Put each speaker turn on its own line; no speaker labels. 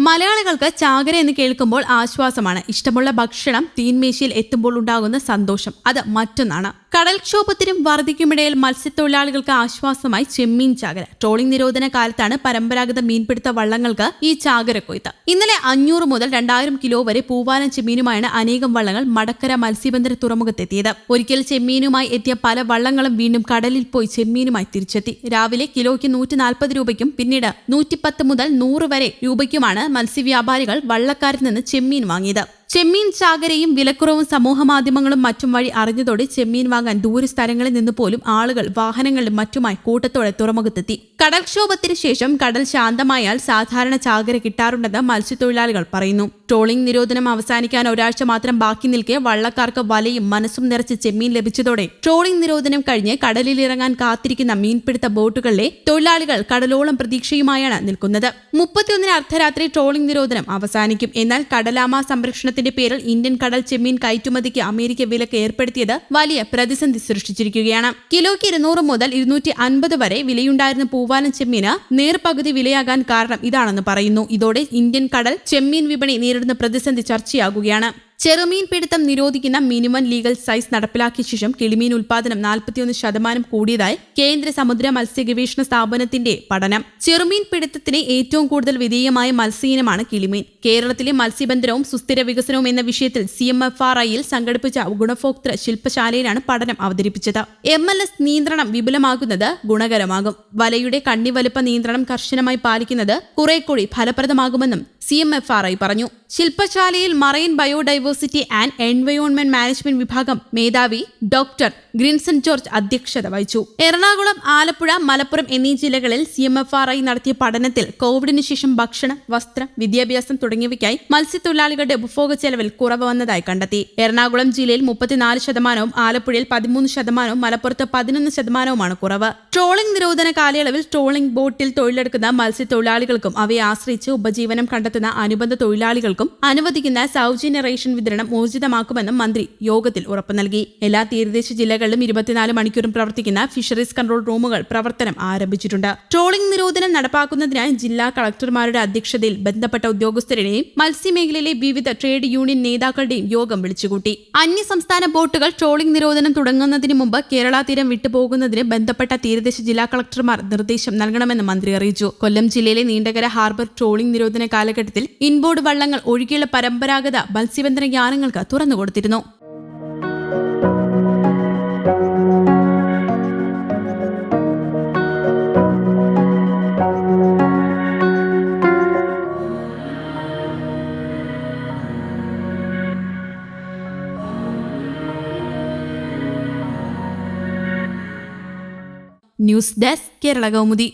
മലയാളികൾക്ക് ചാകര എന്ന് കേൾക്കുമ്പോൾ ആശ്വാസമാണ്. ഇഷ്ടമുള്ള ഭക്ഷണം തീൻമേശയിൽ എത്തുമ്പോൾ ഉണ്ടാകുന്ന സന്തോഷം. അത് മറ്റൊന്നാണ്. കടൽക്ഷോഭത്തിനും വർദ്ധിക്കുമിടയിൽ മത്സ്യത്തൊഴിലാളികൾക്ക് ആശ്വാസമായി ചെമ്മീൻ ചാകര. ട്രോളിംഗ് നിരോധന കാലത്താണ് പരമ്പരാഗത മീൻപിടുത്ത വള്ളങ്ങൾക്ക് ഈ ചാകര കൊയ്ത്ത്. ഇന്നലെ അഞ്ഞൂറ് മുതൽ രണ്ടായിരം കിലോ വരെ പൂവാലം ചെമ്മീനുമായാണ് അനേകം വള്ളങ്ങൾ മടക്കര മത്സ്യബന്ധന തുറമുഖത്തെത്തിയത്. ഒരിക്കൽ ചെമ്മീനുമായി എത്തിയ പല വള്ളങ്ങളും വീണ്ടും കടലിൽ പോയി ചെമ്മീനുമായി തിരിച്ചെത്തി. രാവിലെ കിലോയ്ക്ക് നൂറ്റി നാൽപ്പത് രൂപയ്ക്കും പിന്നീട് നൂറ്റിപ്പത്ത് മുതൽ നൂറ് വരെ രൂപയ്ക്കുമാണ് മത്സ്യവ്യാപാരികൾ വള്ളക്കാരിൽ നിന്ന് ചെമ്മീൻ വാങ്ങിയത്. ചെമ്മീൻ ചാകരയും വിലക്കുറവും സമൂഹ മാധ്യമങ്ങളും മറ്റും വഴി അറിഞ്ഞതോടെ ചെമ്മീൻ വാങ്ങാൻ ദൂരസ്ഥലങ്ങളിൽ നിന്ന് പോലും ആളുകൾ വാഹനങ്ങളിലും മറ്റുമായി കൂട്ടത്തോടെ തുറമുഖത്തെത്തി. കടൽക്ഷോഭത്തിന് ശേഷം കടൽ ശാന്തമായാൽ സാധാരണ ചാകര കിട്ടാറുണ്ടെന്ന് മത്സ്യത്തൊഴിലാളികൾ പറയുന്നു. ട്രോളിംഗ് നിരോധനം അവസാനിക്കാൻ ഒരാഴ്ച മാത്രം ബാക്കി നിൽക്കെ വള്ളക്കാർക്ക് വലയും മനസ്സും നിറച്ച് ചെമ്മീൻ ലഭിച്ചതോടെ ട്രോളിംഗ് നിരോധനം കഴിഞ്ഞ് കടലിലിറങ്ങാൻ കാത്തിരിക്കുന്ന മീൻപിടുത്ത ബോട്ടുകളിലെ തൊഴിലാളികൾ കടലോളം പ്രതീക്ഷയുമായാണ് നിൽക്കുന്നത്. മുപ്പത്തിയൊന്നിന് അർദ്ധരാത്രി ട്രോളിംഗ് നിരോധനം അവസാനിക്കും. എന്നാൽ കടലാമ സംരക്ഷണത്തിന്റെ പേരിൽ ഇന്ത്യൻ കടൽ ചെമ്മീൻ കയറ്റുമതിക്ക് അമേരിക്ക വിലക്ക് ഏർപ്പെടുത്തിയത് വലിയ പ്രതിസന്ധി സൃഷ്ടിച്ചിരിക്കുകയാണ്. കിലോയ്ക്ക് ഇരുന്നൂറ് മുതൽ ഇരുന്നൂറ്റി അൻപത് വരെ വിലയുണ്ടായിരുന്ന പൂവാലൻ ചെമ്മീന് നേർപകുതി വിലയാകാൻ കാരണം ഇതാണെന്ന് പറയുന്നു. ഇതോടെ ഇന്ത്യൻ കടൽ ചെമ്മീൻ വിപണി നേരിടുന്ന പ്രതിസന്ധി ചർച്ചയാകുകയാണ്. ചെറുമീൻ പിടുത്തം നിരോധിക്കുന്ന മിനിമം ലീഗൽ സൈസ് നടപ്പിലാക്കിയ ശേഷം കിളിമീൻ ഉൽപാദനം നാൽപ്പത്തിയൊന്ന് ശതമാനം കൂടിയതായി കേന്ദ്ര സമുദ്ര മത്സ്യ ഗവേഷണ സ്ഥാപനത്തിന്റെ പഠനം. ചെറുമീൻ പിടുത്തത്തിന് ഏറ്റവും കൂടുതൽ വിധേയമായ മത്സ്യയിനമാണ് കിളിമീൻ. കേരളത്തിലെ മത്സ്യബന്ധനവും സുസ്ഥിര വികസനവും എന്ന വിഷയത്തിൽ സി എം എഫ് ആർ ഐയിൽ സംഘടിപ്പിച്ച ഗുണഭോക്തൃ ശില്പശാലയിലാണ് പഠനം അവതരിപ്പിച്ചത്. എം എൽ എസ് നിയന്ത്രണം വിപുലമാകുന്നത് ഗുണകരമാകും. വലയുടെ കണ്ണി വലുപ്പ നിയന്ത്രണം കർശനമായി പാലിക്കുന്നത് കുറെ കൂടി ഫലപ്രദമാകുമെന്നും C M F R I പറഞ്ഞു. ശില്പശാലയിൽ marine biodiversity and environment management വിഭാഗം മേധാവി ഡോക്ടർ ഗ്രിൻസൺ ജോർജ് അധ്യക്ഷത വഹിച്ചു. എറണാകുളം ആലപ്പുഴ മലപ്പുറം എന്നീ ജില്ലകളിൽ C M F R I നടത്തിയ പഠനത്തിൽ കോവിഡിന് ശേഷം ഭക്ഷണം വസ്ത്രം വിദ്യാഭ്യാസം തുടങ്ങിയവയ്ക്കായി മത്സ്യത്തൊഴിലാളികളുടെ ഉപഭോഗ ചെലവിൽ കുറവ് വന്നതായി കണ്ടെത്തി. എറണാകുളം ജില്ലയിൽ മുപ്പത്തിനാല് ശതമാനവും ആലപ്പുഴയിൽ പതിമൂന്ന് ശതമാനവും മലപ്പുറത്ത് പതിനൊന്ന് ശതമാനവുമാണ് കുറവ്. ട്രോളിംഗ് നിരോധന കാലയളവിൽ ട്രോളിംഗ് ബോട്ടിൽ തൊഴിലെടുക്കുന്ന മത്സ്യത്തൊഴിലാളികൾക്കും അവയെ ആശ്രയിച്ച് ഉപജീവനം കണ്ടെത്തുന്ന അനുബന്ധ തൊഴിലാളികൾക്കും അനുവദിക്കുന്ന സൗജന്യ റേഷൻ വിതരണം ഊർജിതമാക്കുമെന്നും മന്ത്രി യോഗത്തിൽ ഉറപ്പു നൽകി. എല്ലാ തീരദേശ ജില്ലകളിലും ഇരുപത്തിനാല് മണിക്കൂറും പ്രവർത്തിക്കുന്ന ഫിഷറീസ് കൺട്രോൾ റൂമുകൾ പ്രവർത്തനം ആരംഭിച്ചിട്ടുണ്ട്. ട്രോളിംഗ് നിരോധനം നടപ്പാക്കുന്നതിനായി ജില്ലാ കളക്ടർമാരുടെ അധ്യക്ഷതയിൽ ബന്ധപ്പെട്ട ഉദ്യോഗസ്ഥരുടെയും മത്സ്യമേഖലയിലെ വിവിധ ട്രേഡ് യൂണിയൻ നേതാക്കളുടെയും യോഗം വിളിച്ചുകൂട്ടി. അന്യ സംസ്ഥാന ബോട്ടുകൾ ട്രോളിംഗ് നിരോധനം തുടങ്ങുന്നതിന് മുമ്പ് കേരള തീരം വിട്ടുപോകുന്നതിന് ബന്ധപ്പെട്ട തീരദേശ ജില്ലാ കളക്ടർമാർ നിർദ്ദേശം നൽകണമെന്ന് മന്ത്രി അറിയിച്ചു. കൊല്ലം ജില്ലയിലെ നീണ്ടകര ഹാർബർ ട്രോളിംഗ് നിരോധന കാലഘട്ടത്തിൽ ഇൻബോർഡ് വള്ളങ്ങൾ ഒഴികെയുള്ള പരമ്പരാഗത മത്സ്യബന്ധന യാനങ്ങൾക്ക് തുറന്നുകൊടുത്തിരുന്നു ന്യൂസ് ഡെസ്ക് കേരള കൗമുദി.